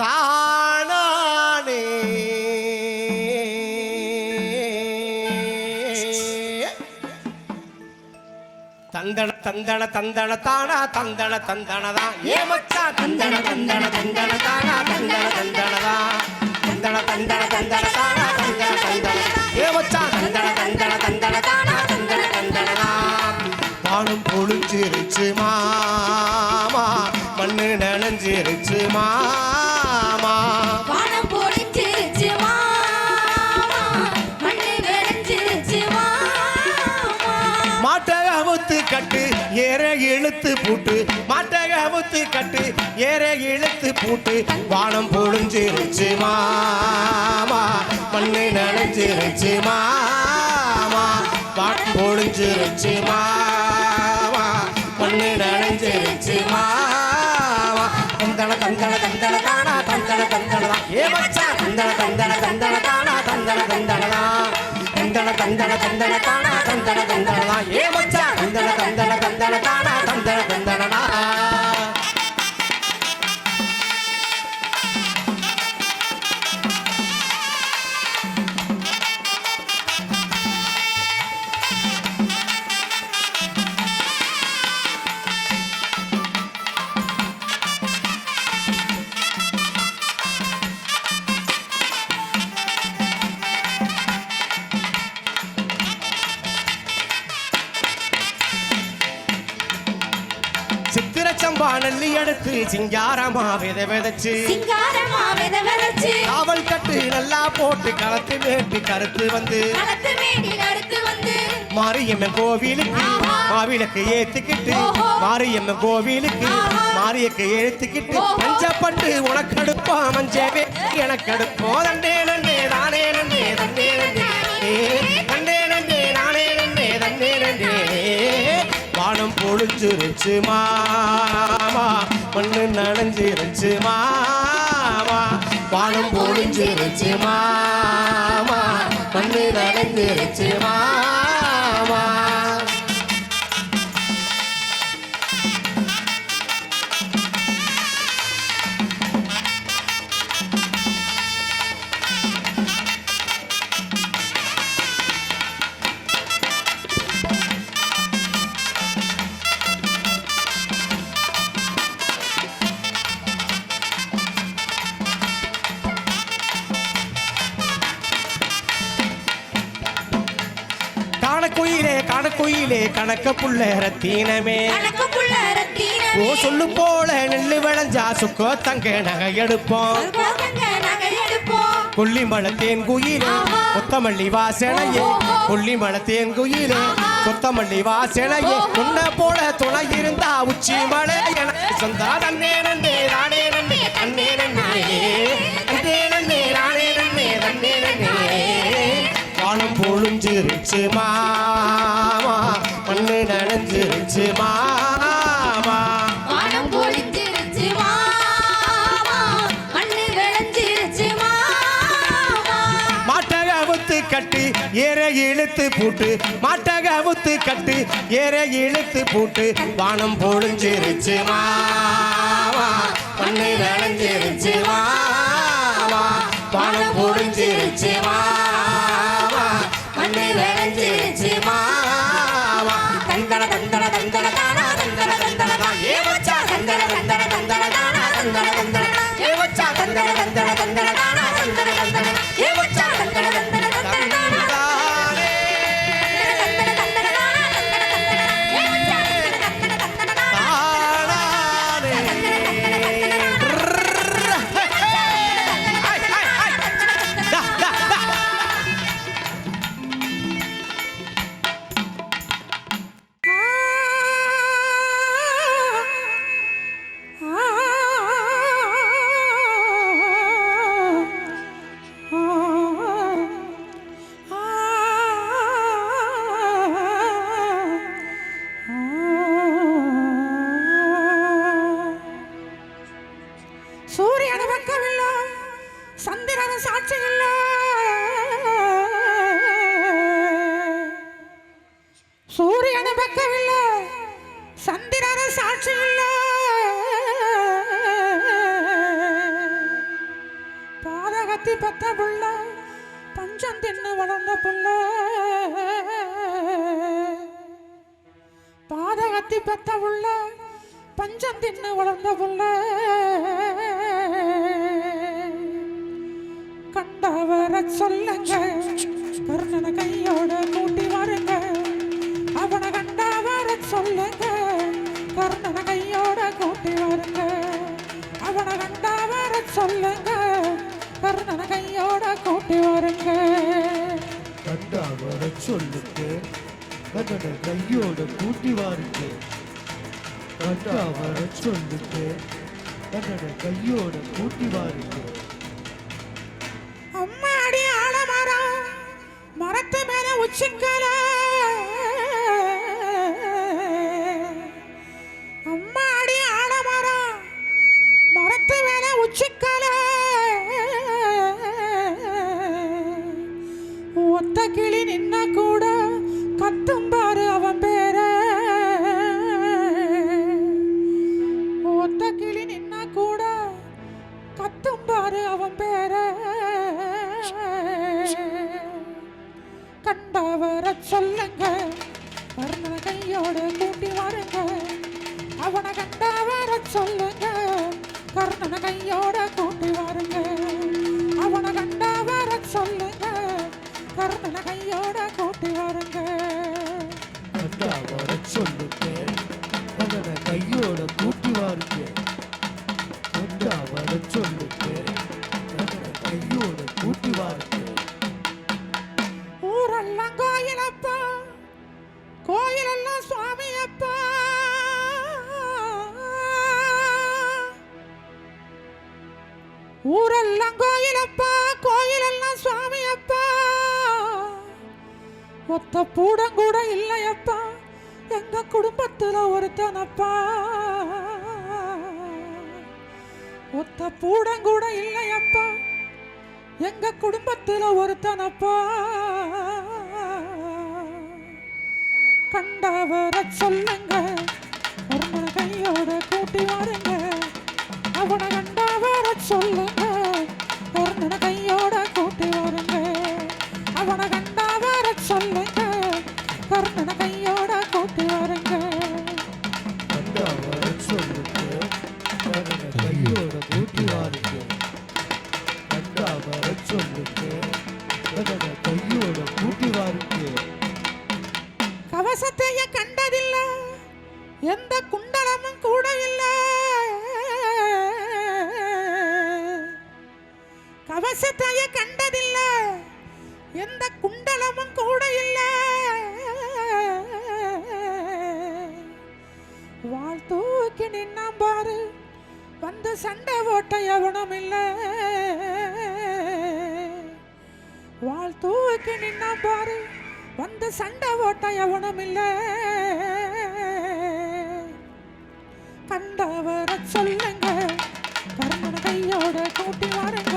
தானானே. தந்தன தந்தன தந்தன தானா தந்தன தந்தனதா? ஏமச்சா தந்தன தந்தன தந்தன தானா தந்தன தந்தனதா? தந்தன தந்தன தந்தன தானா தந்தன தந்தன. ஏமச்சா தந்தன தந்தன தந்தன தானா தந்தன தந்தனதா? வானம் பொழுஞ்சிருச்சுமா அவுத்து கட்டு ஏற இழுத்து பூட்டு. மாட்டக அவுத்து கட்டு ஏற இழுத்து பூட்டு. வானம் பொழிஞ்சிருச்சு மாமா. மண்ணை நனைஞ்சிருச்சு மாமா. பாட்டு பொழிஞ்சிருச்சு மாமா. மண்ணை நனைஞ்சிருச்சு மாமா. கந்தள கந்தள கந்தள தானா கந்தள தந்தனதா ஏ மச்சா. கந்தள கந்தள கந்தள தானா கந்தள தந்தனதா கந்தள கந்தள கந்தள தானா கந்தள தந்தனதா ஏ மச்சா. கந்தன கந்தன கந்தன தானா? எடுத்து சிங்காரமா வித விதைச்சு. சிங்காரமா வித விதைச்சு, காவல் கட்டு நல்லா போட்டு களத்து மேட்டு கருத்து வந்து. களத்து மாரியம்மன் கோவிலுக்கு. மாவிளக்கு ஏத்துக்கிட்டு. மாரியம்மன் கோவிலுக்கு. மாரியக்கு ஏத்துக்கிட்டு. பஞ்சப்பட்டு உனக்கு அடுப்போம் மஞ்சவே. எனக்கு அடுப்போம் தண்டே நண்டே தானே நண்டே தண்டே நண்டே நண்டே நானே நண்டே தண்டே நண்டே வானம் பொழிஞ்சிருச்சு மாமா மண்ணு நனைஞ்சிருச்சு மாமா. வானம் பொழிஞ்சிருச்சு மாமா. மண்ணு நனைஞ்சிருச்சு மாமா. காணக்குயிலே கணக்க புள்ள ரத்தீனமே ஓ சொல்லு போல நெல்லு விளைஞ்சா சுக்கோ தங்க நகை எடுப்போம். கொல்லிமலை தேன் குயிலே. கொத்தமல்லி வாசனையே. கொல்லிமலை தேன் குயிலே. கொத்தமல்லி வாசனையே. உன்னை போல துணை இருந்தா உச்சி மலை எனக்கு சொந்தா தன்னே நன்னே ராணே நன்னே தன்னே நன்னே தன்னே நன்னே ராணே நன்னே தன்னே நன்னே வானம் பொழிஞ்சிருச்சு கட்டு ஏற இழுத்து பூட்டு மாட்டக அவுத்து கட்டு ஏற இழுத்து பூட்டு வானம் பொழிஞ்சிருச்சு மாவா மண்ணு நனைஞ்சிருச்சு மாவா வானம் பொழிஞ்சிருச்சு சாட்சிகள்? சாட்சி இல்ல சூரியன பக்கமில்ல சந்திரன சாட்சி பாதகத்தி பத்த புள்ள பஞ்சம் தின்னு வளர்ந்த புள்ள. பாதகத்தி பத்த புள்ள பஞ்சம் தின்னு வளர்ந்த புள்ள. கண்டவர சொல்லுங்க. கர்ணனை கையோட கூட்டி வாருங்க. அவனை கண்டா கண்டவர சொல்லுங்க. கர்ணனை கையோட கூட்டி வாருங்க. அவனை கண்டா கண்டவர சொல்லுங்க. கர்ணனை கையோட கூட்டி வாருங்க. கண்டா வர சொல்லுங்க. கண்ணனை கையோட கூட்டி வாருங்க. கண்டா வர சொல்லுங்க. கண்ணனை கையோட கூட்டி வாருங்க. சொல்லுங்க. கர்ணன கையோட கூட்டி வாருங்க. அவனை கண்டவர சொல்லுங்க. கர்ணன கையோட கூட்டி வாருங்க. கண்டா வர சொல்லுங்க. அவனை கையோட கூட்டி வாருங்க. கண்டா வர சொல்லுங்க. ஒத்த பூடம் கூட இல்லையப்பா. எங்க குடும்பத்துல ஒருத்தனப்பா. ஒத்த பூடம் கூட இல்லையப்பா. எங்க குடும்பத்துல ஒருத்தனப்பா. கண்டவரை சொல்லுங்க. ஒரு கையோட கூட்டி வாருங்க. எந்த குண்டலமும் கூட இல்லை. கவசத்தைய கண்டதில்லை. எந்த குண்டலமும் கூட இல்லை. வாழ் தூக்கி நின்னாம் பாரு. வந்து சண்டை ஓட்ட எவனும் இல்லை. வாழ் தூக்கி நின்னா பாரு. வந்து சண்டை ஓட்ட எவனும் இல்லை. கண்டவர சொல்லுங்க கர்மன கையோட கூட்டி வாருங்க